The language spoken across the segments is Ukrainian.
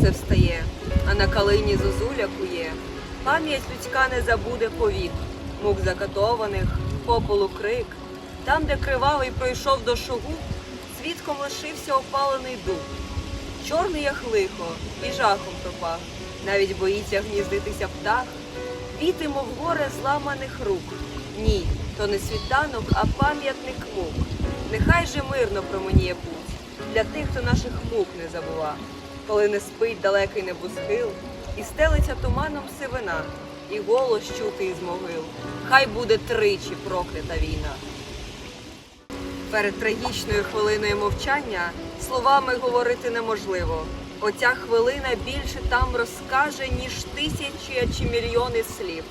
не встає, а на калині зозуля кує. Пам'ять людська не забуде повік, мук закатованих, попелу крик. Там, де кривавий пройшов до шогу, свідком лишився опалений дуб. Чорний як лихо і жахом пропах, навіть боїться гніздитися птах. Віти, мов горе зламаних рук. Ні, то не світанок, а пам'ятник мук. Нехай же мирно променіє путь для тих, хто наших мук не забува. Коли не спить далекий небосхил, і стелиться туманом сивина, і голос чути із могил. Хай буде тричі проклята війна. Перед трагічною хвилиною мовчання словами говорити неможливо. Оця хвилина більше там розкаже, ніж тисячі чи мільйони слів.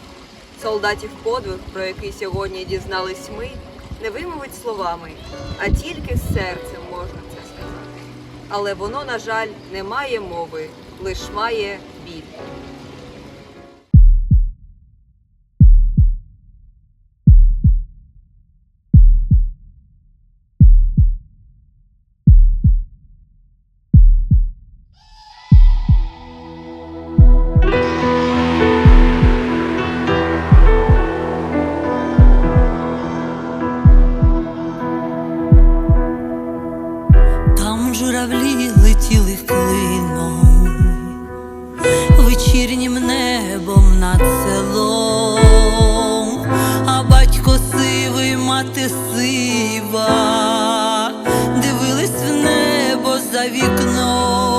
Солдатів подвиг, про який сьогодні дізнались ми, не вимовить словами, а тільки серцем можна це. Але воно, на жаль, не має мови, лиш має біль. Вечірнім небом над селом, а батько сивий, мати сива, дивились в небо за вікном,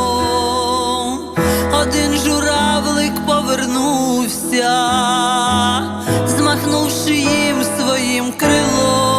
один журавлик повернувся, змахнувши їм своїм крилом,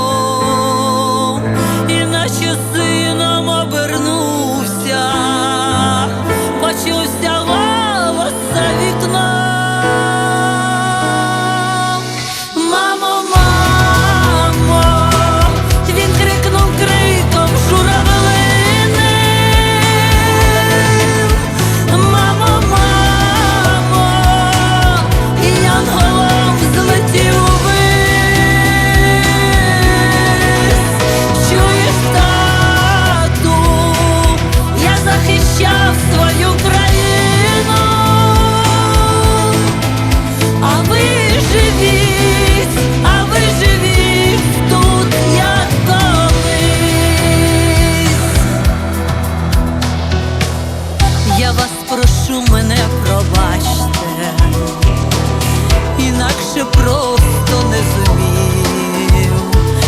інакше просто не зумів.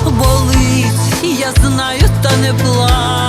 Болить, я знаю, та не плачте,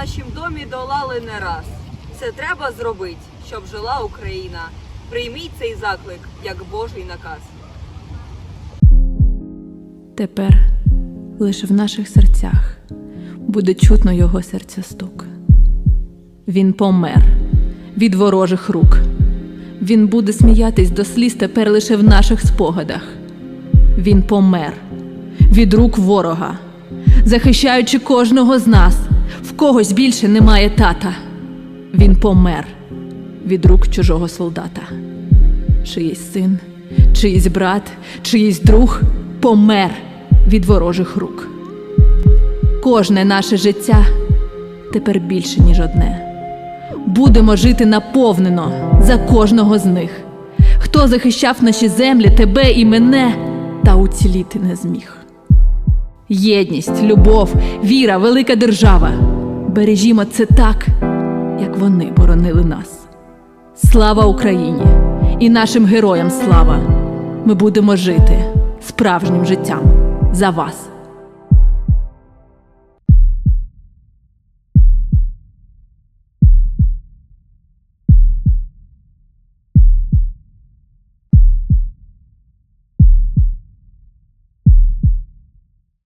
нашім домі долали не раз. Це треба зробить, щоб жила Україна. Прийміть цей заклик, як Божий наказ. Тепер лише в наших серцях буде чутно його серця-стук. Він помер від ворожих рук. Він буде сміятись до сліз тепер лише в наших спогадах. Він помер від рук ворога, захищаючи кожного з нас, в когось більше немає тата. Він помер від рук чужого солдата. Чиїсь син, чиїсь брат, чиїсь друг помер від ворожих рук. Кожне наше життя тепер більше, ніж одне. Будемо жити наповнено за кожного з них. Хто захищав наші землі, тебе і мене, та уціліти не зміг. Єдність, любов, віра, велика держава. Бережімо це так, як вони боронили нас. Слава Україні і нашим героям слава! Ми будемо жити справжнім життям за вас.